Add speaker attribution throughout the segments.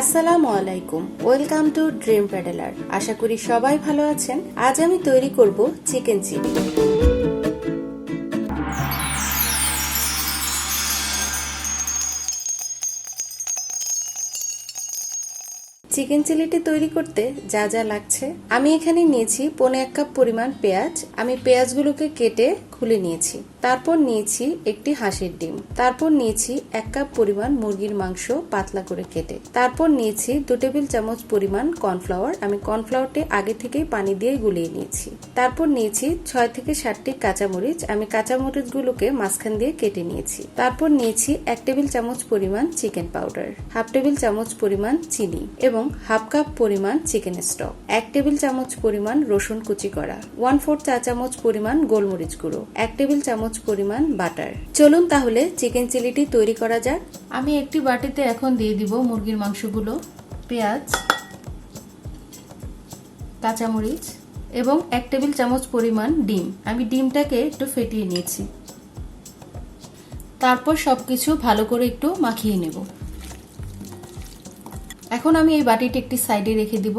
Speaker 1: আসসালামু আলাইকুম। Welcome to dream প্যাডেলার আশা করি সবাই ভালো আছেন। আজ আমি তৈরি করব চিকেন চিলি। চিকেন চিলিটি তৈরি করতে যা যা লাগছে, আমি এখানে নিয়েছি পনে এক কাপ পরিমাণ পেঁয়াজ। আমি পেঁয়াজগুলোকে কেটে খুলে নিয়েছি। তারপর নিয়েছি একটি হাঁসের ডিম। তারপর নিয়েছি এক কাপ পরিমাণ মুরগির মাংস পাতলা করে কেটে। তারপর নিয়েছি দু টেবিল চামচ পরিমাণ কর্নফ্লাওয়ার। আমি কর্নফ্লাওয়ারটি আগে থেকেই পানি দিয়ে গুলিয়ে নিয়েছি। তারপর নিয়েছি ছয় থেকে সাতটি কাঁচামরিচ। আমি কাঁচামরিচগুলোকে মাঝখান দিয়ে কেটে নিয়েছি। তারপর নিয়েছি এক টেবিল চামচ পরিমাণ চিকেন পাউডার, হাফ টেবিল চামচ পরিমাণ চিনি এবং হাফ কাপ পরিমাণ চিকেন স্টক, এক টেবিল চামচ পরিমাণ রসুন কুচি করা, ওয়ান ফোর চা চামচ পরিমাণ গোলমরিচ গুঁড়ো, এক টেবিল চামচ পরিমাণ বাটার। চলুন তাহলে চিকেন চিলিটি তৈরি করা যাক।
Speaker 2: আমি একটি বাটিতে এখন দিয়ে দিব মুরগির মাংসগুলো, পেঁয়াজ, কাঁচামরিচ এবং এক টেবিল চামচ পরিমাণ ডিম। আমি ডিমটাকে একটু ফেটিয়ে নিয়েছি। তারপর সব কিছু ভালো করে একটু মাখিয়ে নেব। এখন আমি এই বাটিটি একটি সাইডে রেখে দিব।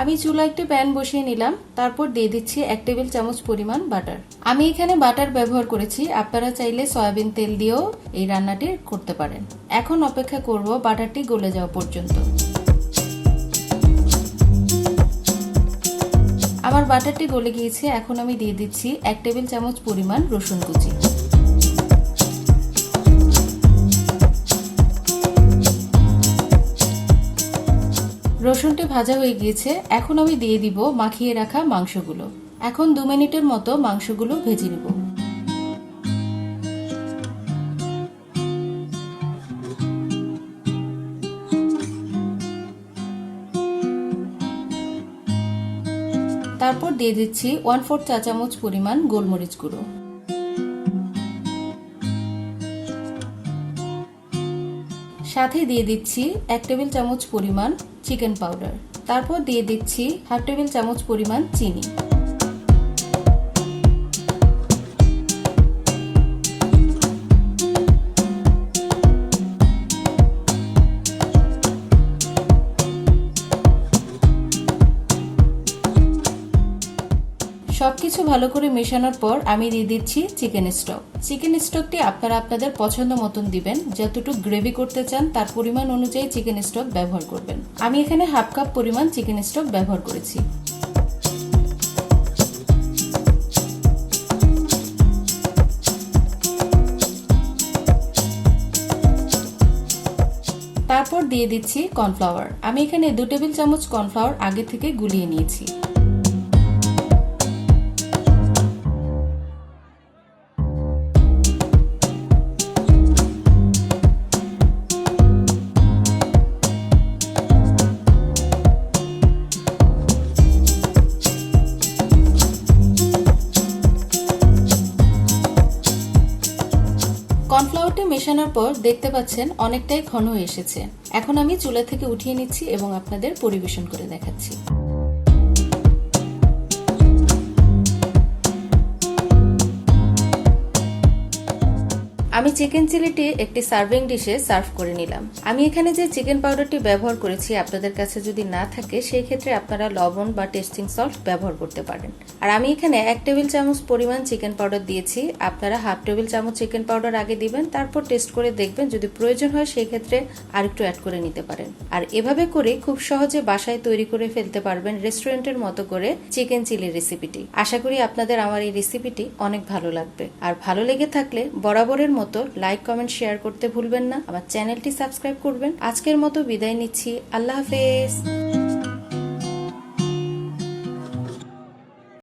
Speaker 2: আমি চুলা একটি প্যান বসিয়ে নিলাম, তারপর দিয়ে দিচ্ছি এক টেবিল চামচ পরিমাণ বাটার। আমি এখানে বাটার ব্যবহার করেছি, আপনারা চাইলে সয়াবিন তেল দিয়েও এই রান্নাটি করতে পারেন। এখন অপেক্ষা করব বাটারটি গলে যাওয়া পর্যন্ত। আমার বাটারটি গলে গিয়েছে, এখন আমি দিয়ে দিচ্ছি এক টেবিল চামচ পরিমাণ রসুন কুচি। রসুনটি ভাজা হয়ে গিয়েছে, এখন আমি দিয়ে দিব মাখিয়ে রাখা মাংসগুলো। এখন দু মিনিটের মতো মাংসগুলো ভেজে নিব। তারপর দিয়ে দিচ্ছি ওয়ান ফোর চা চামচ পরিমাণ গোলমরিচ গুঁড়ো। সাথে দিয়ে দিচ্ছি এক টেবিল চামচ পরিমাণ চিকেন পাউডার তারপর দিয়ে দিচ্ছি হাফ টেবিল চামচ পরিমাণ চিনি। সবকিছু ভালো করে মেশানোর পর আমি দিয়ে দিচ্ছি চিকেন স্টক চিকেন স্টকটি আপনারা আপনাদের পছন্দ মতন দিবেন। যতটুকু গ্রেভি করতে চান, তার পরিমাণ অনুযায়ী চিকেন স্টক ব্যবহার করবেন। আমি এখানে হাফ কাপ পরিমাণ চিকেন স্টক ব্যবহার করেছি। তারপর দিয়ে দিচ্ছি কর্নফ্লাওয়ার আমি এখানে দু টেবিল চামচ কর্নফ্লাওয়ার আগে থেকে গুলিয়ে নিয়েছি। কর্নফ্লাওয়ারটি মেশানোর পর দেখতে পাচ্ছেন অনেকটাই ঘন এসেছে। এখন আমি চুলা থেকে উঠিয়ে নিচ্ছি এবং আপনাদের পরিবেশন করে দেখাচ্ছি।
Speaker 1: আমি চিকেন চিলিটি একটি সার্ভিং ডিশে সার্ভ করে নিলাম। আমি এখানে যে চিকেন পাউডারটি ব্যবহার করেছি আপনাদের কাছে যদি না থাকে, সেই ক্ষেত্রে আপনারা লবণ বা টেস্টিং সল্ট ব্যবহার করতে পারেন। আর আমি এখানে এক টেবিল চামচ পরিমাণ চিকেন পাউডার দিয়েছি। আপনারা হাফ টেবিল চামচ চিকেন পাউডার আগে দিবেন, তারপর টেস্ট করে দেখবেন যদি প্রয়োজন হয় সেই ক্ষেত্রে আরেকটু অ্যাড করে নিতে পারেন। আর এভাবে করে খুব সহজে বাসায় তৈরি করে ফেলতে পারবেন রেস্টুরেন্টের মতো করে চিকেন চিলি রেসিপিটি। আশা করি আপনাদের আমার এই রেসিপিটি অনেক ভালো লাগবে। আর ভালো লেগে থাকলে বরাবরের মতো লাইক কমেন্ট শেয়ার করতে ভুলবেন না। আমার চ্যানেলটি সাবস্ক্রাইব করবেন। আজকের মতো বিদায় নিচ্ছি। আল্লাহ হাফেজ।